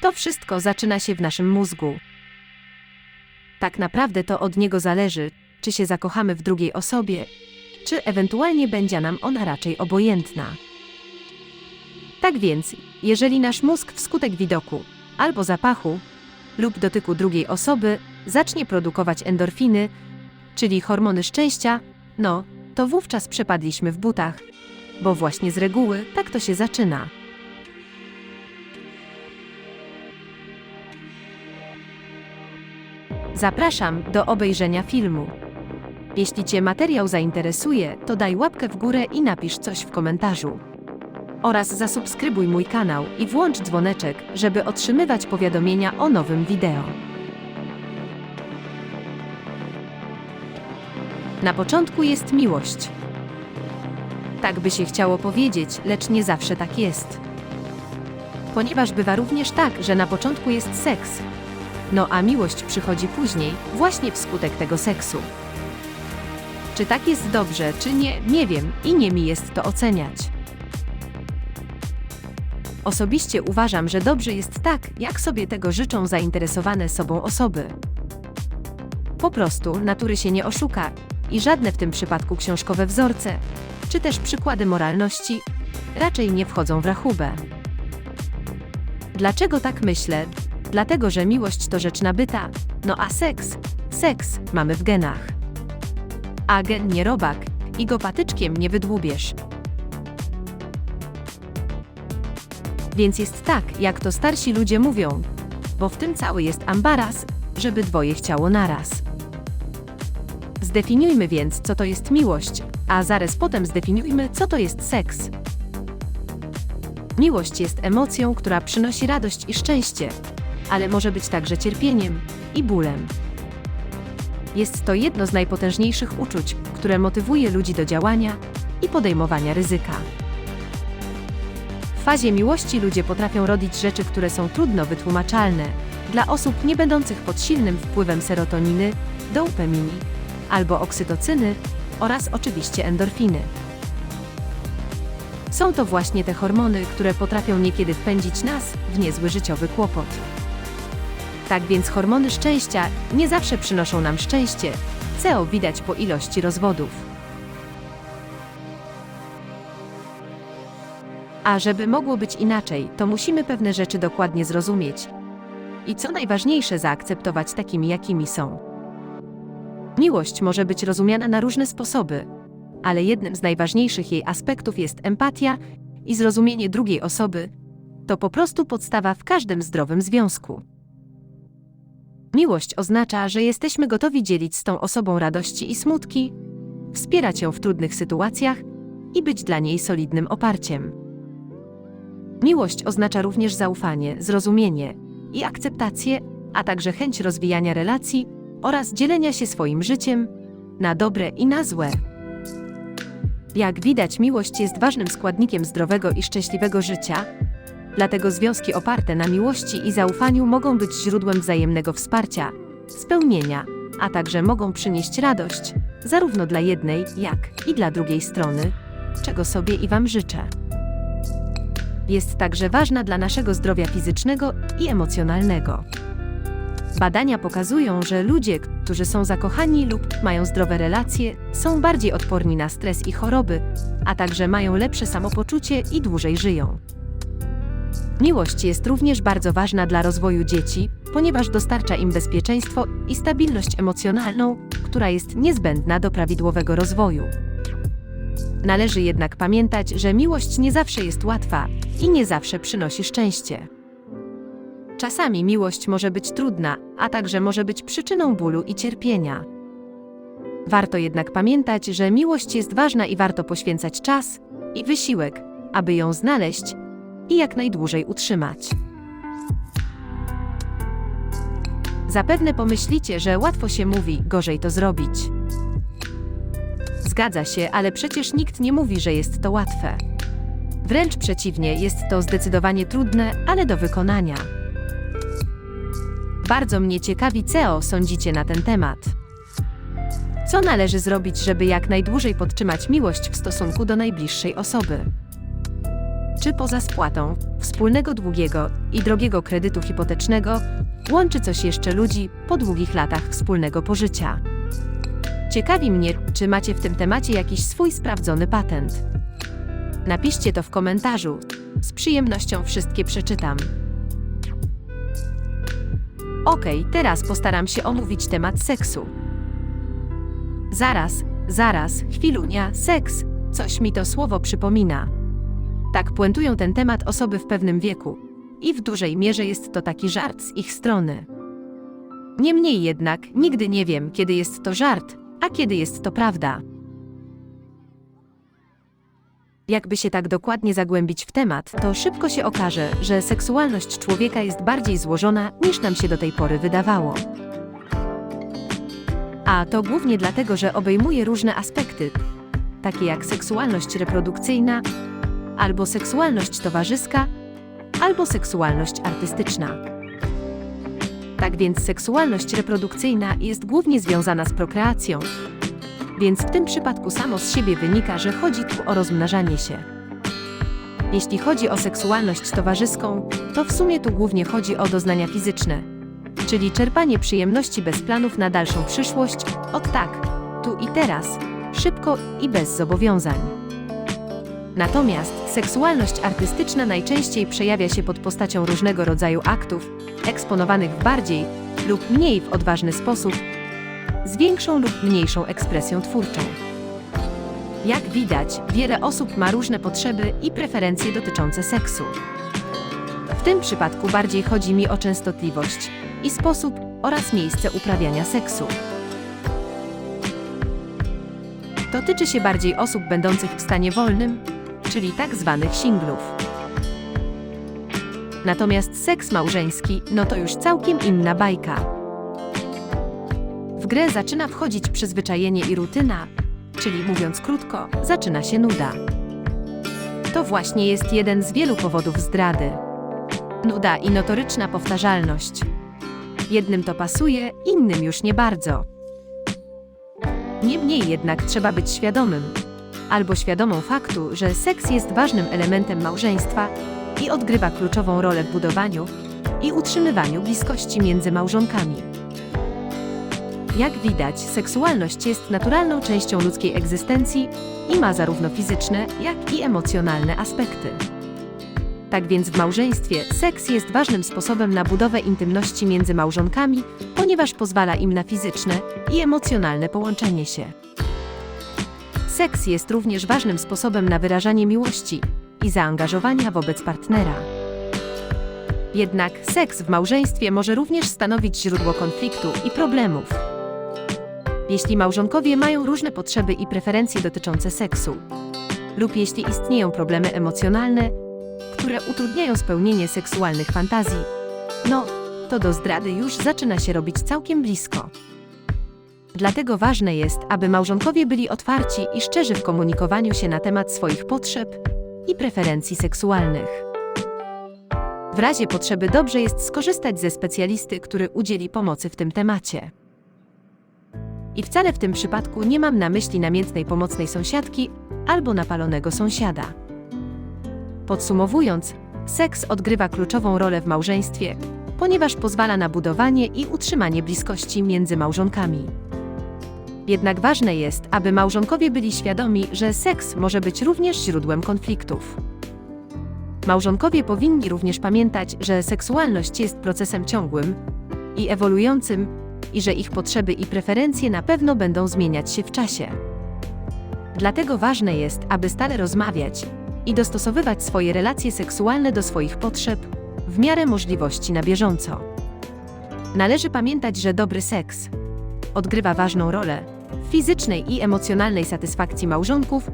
To wszystko zaczyna się w naszym mózgu. Tak naprawdę to od niego zależy, czy się zakochamy w drugiej osobie, czy ewentualnie będzie nam ona raczej obojętna. Tak więc, jeżeli nasz mózg wskutek widoku albo zapachu lub dotyku drugiej osoby zacznie produkować endorfiny, czyli hormony szczęścia, no, to wówczas przepadliśmy w butach, bo właśnie z reguły tak to się zaczyna. Zapraszam do obejrzenia filmu. Jeśli Cię materiał zainteresuje, to daj łapkę w górę i napisz coś w komentarzu. Oraz zasubskrybuj mój kanał i włącz dzwoneczek, żeby otrzymywać powiadomienia o nowym wideo. Na początku jest miłość. Tak by się chciało powiedzieć, lecz nie zawsze tak jest. Ponieważ bywa również tak, że na początku jest seks. No a miłość przychodzi później, właśnie wskutek tego seksu. Czy tak jest dobrze, czy nie, nie wiem i nie mi jest to oceniać. Osobiście uważam, że dobrze jest tak, jak sobie tego życzą zainteresowane sobą osoby. Po prostu natury się nie oszuka i żadne w tym przypadku książkowe wzorce, czy też przykłady moralności, raczej nie wchodzą w rachubę. Dlaczego tak myślę? Dlatego, że miłość to rzecz nabyta, no a seks, seks mamy w genach. A gen nie robak i go patyczkiem nie wydłubiesz. Więc jest tak, jak to starsi ludzie mówią, bo w tym cały jest ambaras, żeby dwoje chciało naraz. Zdefiniujmy więc, co to jest miłość, a zaraz potem zdefiniujmy, co to jest seks. Miłość jest emocją, która przynosi radość i szczęście, ale może być także cierpieniem i bólem. Jest to jedno z najpotężniejszych uczuć, które motywuje ludzi do działania i podejmowania ryzyka. W fazie miłości ludzie potrafią robić rzeczy, które są trudno wytłumaczalne dla osób nie będących pod silnym wpływem serotoniny, dopaminy albo oksytocyny oraz oczywiście endorfiny. Są to właśnie te hormony, które potrafią niekiedy wpędzić nas w niezły życiowy kłopot. Tak więc hormony szczęścia nie zawsze przynoszą nam szczęście, co widać po ilości rozwodów. A żeby mogło być inaczej, to musimy pewne rzeczy dokładnie zrozumieć. I co najważniejsze, zaakceptować takimi, jakimi są. Miłość może być rozumiana na różne sposoby, ale jednym z najważniejszych jej aspektów jest empatia i zrozumienie drugiej osoby. To po prostu podstawa w każdym zdrowym związku. Miłość oznacza, że jesteśmy gotowi dzielić z tą osobą radości i smutki, wspierać ją w trudnych sytuacjach i być dla niej solidnym oparciem. Miłość oznacza również zaufanie, zrozumienie i akceptację, a także chęć rozwijania relacji oraz dzielenia się swoim życiem na dobre i na złe. Jak widać, miłość jest ważnym składnikiem zdrowego i szczęśliwego życia, dlatego związki oparte na miłości i zaufaniu mogą być źródłem wzajemnego wsparcia, spełnienia, a także mogą przynieść radość, zarówno dla jednej, jak i dla drugiej strony, czego sobie i Wam życzę. Jest także ważna dla naszego zdrowia fizycznego i emocjonalnego. Badania pokazują, że ludzie, którzy są zakochani lub mają zdrowe relacje, są bardziej odporni na stres i choroby, a także mają lepsze samopoczucie i dłużej żyją. Miłość jest również bardzo ważna dla rozwoju dzieci, ponieważ dostarcza im bezpieczeństwo i stabilność emocjonalną, która jest niezbędna do prawidłowego rozwoju. Należy jednak pamiętać, że miłość nie zawsze jest łatwa i nie zawsze przynosi szczęście. Czasami miłość może być trudna, a także może być przyczyną bólu i cierpienia. Warto jednak pamiętać, że miłość jest ważna i warto poświęcać czas i wysiłek, aby ją znaleźć i jak najdłużej utrzymać. Zapewne pomyślicie, że łatwo się mówi, gorzej to zrobić. Zgadza się, ale przecież nikt nie mówi, że jest to łatwe. Wręcz przeciwnie, jest to zdecydowanie trudne, ale do wykonania. Bardzo mnie ciekawi, co sądzicie na ten temat. Co należy zrobić, żeby jak najdłużej podtrzymać miłość w stosunku do najbliższej osoby? Czy poza spłatą wspólnego długiego i drogiego kredytu hipotecznego, łączy coś jeszcze ludzi po długich latach wspólnego pożycia. Ciekawi mnie, czy macie w tym temacie jakiś swój sprawdzony patent. Napiszcie to w komentarzu. Z przyjemnością wszystkie przeczytam. Okej, teraz postaram się omówić temat seksu. Zaraz, zaraz, chwilunia, seks. Coś mi to słowo przypomina. Tak puentują ten temat osoby w pewnym wieku. I w dużej mierze jest to taki żart z ich strony. Niemniej jednak, nigdy nie wiem, kiedy jest to żart, a kiedy jest to prawda. Jakby się tak dokładnie zagłębić w temat, to szybko się okaże, że seksualność człowieka jest bardziej złożona niż nam się do tej pory wydawało. A to głównie dlatego, że obejmuje różne aspekty, takie jak seksualność reprodukcyjna, albo seksualność towarzyska, albo seksualność artystyczna. Tak więc seksualność reprodukcyjna jest głównie związana z prokreacją, więc w tym przypadku samo z siebie wynika, że chodzi tu o rozmnażanie się. Jeśli chodzi o seksualność towarzyską, to w sumie tu głównie chodzi o doznania fizyczne, czyli czerpanie przyjemności bez planów na dalszą przyszłość, od tak, tu i teraz, szybko i bez zobowiązań. Natomiast seksualność artystyczna najczęściej przejawia się pod postacią różnego rodzaju aktów, eksponowanych w bardziej lub mniej w odważny sposób, z większą lub mniejszą ekspresją twórczą. Jak widać, wiele osób ma różne potrzeby i preferencje dotyczące seksu. W tym przypadku bardziej chodzi mi o częstotliwość i sposób oraz miejsce uprawiania seksu. Dotyczy się bardziej osób będących w stanie wolnym, czyli tak zwanych singlów. Natomiast seks małżeński, no to już całkiem inna bajka. W grę zaczyna wchodzić przyzwyczajenie i rutyna, czyli mówiąc krótko, zaczyna się nuda. To właśnie jest jeden z wielu powodów zdrady. Nuda i notoryczna powtarzalność. Jednym to pasuje, innym już nie bardzo. Niemniej jednak trzeba być świadomym, albo świadomą faktu, że seks jest ważnym elementem małżeństwa i odgrywa kluczową rolę w budowaniu i utrzymywaniu bliskości między małżonkami. Jak widać, seksualność jest naturalną częścią ludzkiej egzystencji i ma zarówno fizyczne, jak i emocjonalne aspekty. Tak więc w małżeństwie seks jest ważnym sposobem na budowę intymności między małżonkami, ponieważ pozwala im na fizyczne i emocjonalne połączenie się. Seks jest również ważnym sposobem na wyrażanie miłości i zaangażowania wobec partnera. Jednak seks w małżeństwie może również stanowić źródło konfliktu i problemów. Jeśli małżonkowie mają różne potrzeby i preferencje dotyczące seksu, lub jeśli istnieją problemy emocjonalne, które utrudniają spełnienie seksualnych fantazji, no, to do zdrady już zaczyna się robić całkiem blisko. Dlatego ważne jest, aby małżonkowie byli otwarci i szczerzy w komunikowaniu się na temat swoich potrzeb i preferencji seksualnych. W razie potrzeby dobrze jest skorzystać ze specjalisty, który udzieli pomocy w tym temacie. I wcale w tym przypadku nie mam na myśli namiętnej pomocnej sąsiadki albo napalonego sąsiada. Podsumowując, seks odgrywa kluczową rolę w małżeństwie, ponieważ pozwala na budowanie i utrzymanie bliskości między małżonkami. Jednak ważne jest, aby małżonkowie byli świadomi, że seks może być również źródłem konfliktów. Małżonkowie powinni również pamiętać, że seksualność jest procesem ciągłym i ewoluującym, i że ich potrzeby i preferencje na pewno będą zmieniać się w czasie. Dlatego ważne jest, aby stale rozmawiać i dostosowywać swoje relacje seksualne do swoich potrzeb w miarę możliwości na bieżąco. Należy pamiętać, że dobry seks odgrywa ważną rolę fizycznej i emocjonalnej satysfakcji małżonków,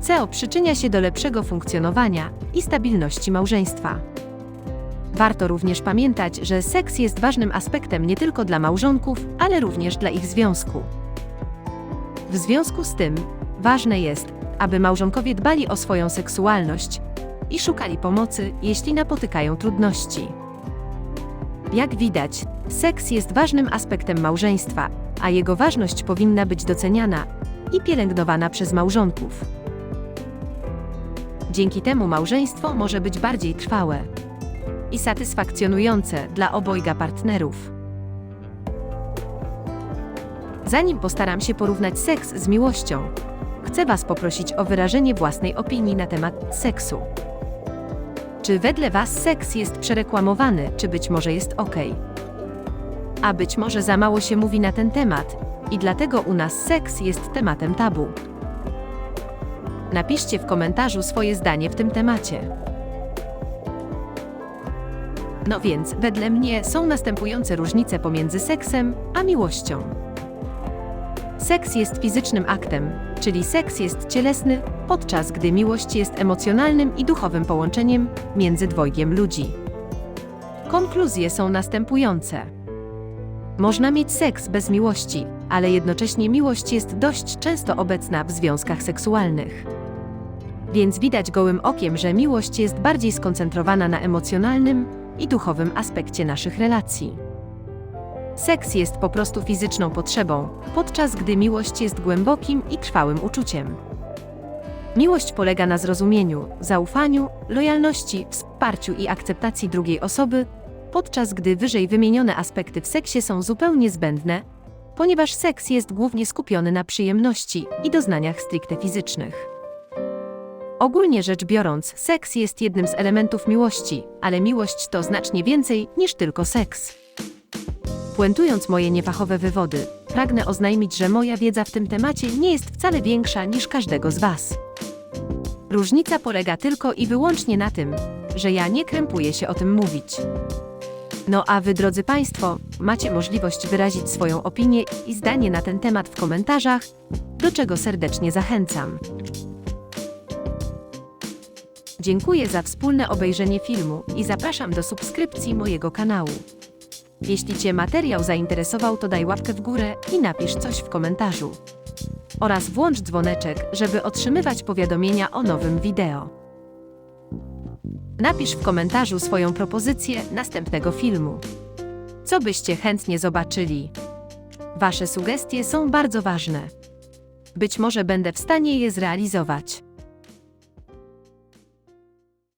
co przyczynia się do lepszego funkcjonowania i stabilności małżeństwa. Warto również pamiętać, że seks jest ważnym aspektem nie tylko dla małżonków, ale również dla ich związku. W związku z tym, ważne jest, aby małżonkowie dbali o swoją seksualność i szukali pomocy, jeśli napotykają trudności. Jak widać, seks jest ważnym aspektem małżeństwa, a jego ważność powinna być doceniana i pielęgnowana przez małżonków. Dzięki temu małżeństwo może być bardziej trwałe i satysfakcjonujące dla obojga partnerów. Zanim postaram się porównać seks z miłością, chcę Was poprosić o wyrażenie własnej opinii na temat seksu. Czy wedle Was seks jest przereklamowany, czy być może jest ok? A być może za mało się mówi na ten temat i dlatego u nas seks jest tematem tabu. Napiszcie w komentarzu swoje zdanie w tym temacie. No więc, wedle mnie są następujące różnice pomiędzy seksem a miłością. Seks jest fizycznym aktem, czyli seks jest cielesny, podczas gdy miłość jest emocjonalnym i duchowym połączeniem między dwojgiem ludzi. Konkluzje są następujące. Można mieć seks bez miłości, ale jednocześnie miłość jest dość często obecna w związkach seksualnych. Więc widać gołym okiem, że miłość jest bardziej skoncentrowana na emocjonalnym i duchowym aspekcie naszych relacji. Seks jest po prostu fizyczną potrzebą, podczas gdy miłość jest głębokim i trwałym uczuciem. Miłość polega na zrozumieniu, zaufaniu, lojalności, wsparciu i akceptacji drugiej osoby, podczas gdy wyżej wymienione aspekty w seksie są zupełnie zbędne, ponieważ seks jest głównie skupiony na przyjemności i doznaniach stricte fizycznych. Ogólnie rzecz biorąc, seks jest jednym z elementów miłości, ale miłość to znacznie więcej niż tylko seks. Puentując moje niefachowe wywody, pragnę oznajmić, że moja wiedza w tym temacie nie jest wcale większa niż każdego z Was. Różnica polega tylko i wyłącznie na tym, że ja nie krępuję się o tym mówić. No a Wy, drodzy Państwo, macie możliwość wyrazić swoją opinię i zdanie na ten temat w komentarzach, do czego serdecznie zachęcam. Dziękuję za wspólne obejrzenie filmu i zapraszam do subskrypcji mojego kanału. Jeśli Cię materiał zainteresował, to daj łapkę w górę i napisz coś w komentarzu. Oraz włącz dzwoneczek, żeby otrzymywać powiadomienia o nowym wideo. Napisz w komentarzu swoją propozycję następnego filmu. Co byście chętnie zobaczyli? Wasze sugestie są bardzo ważne. Być może będę w stanie je zrealizować.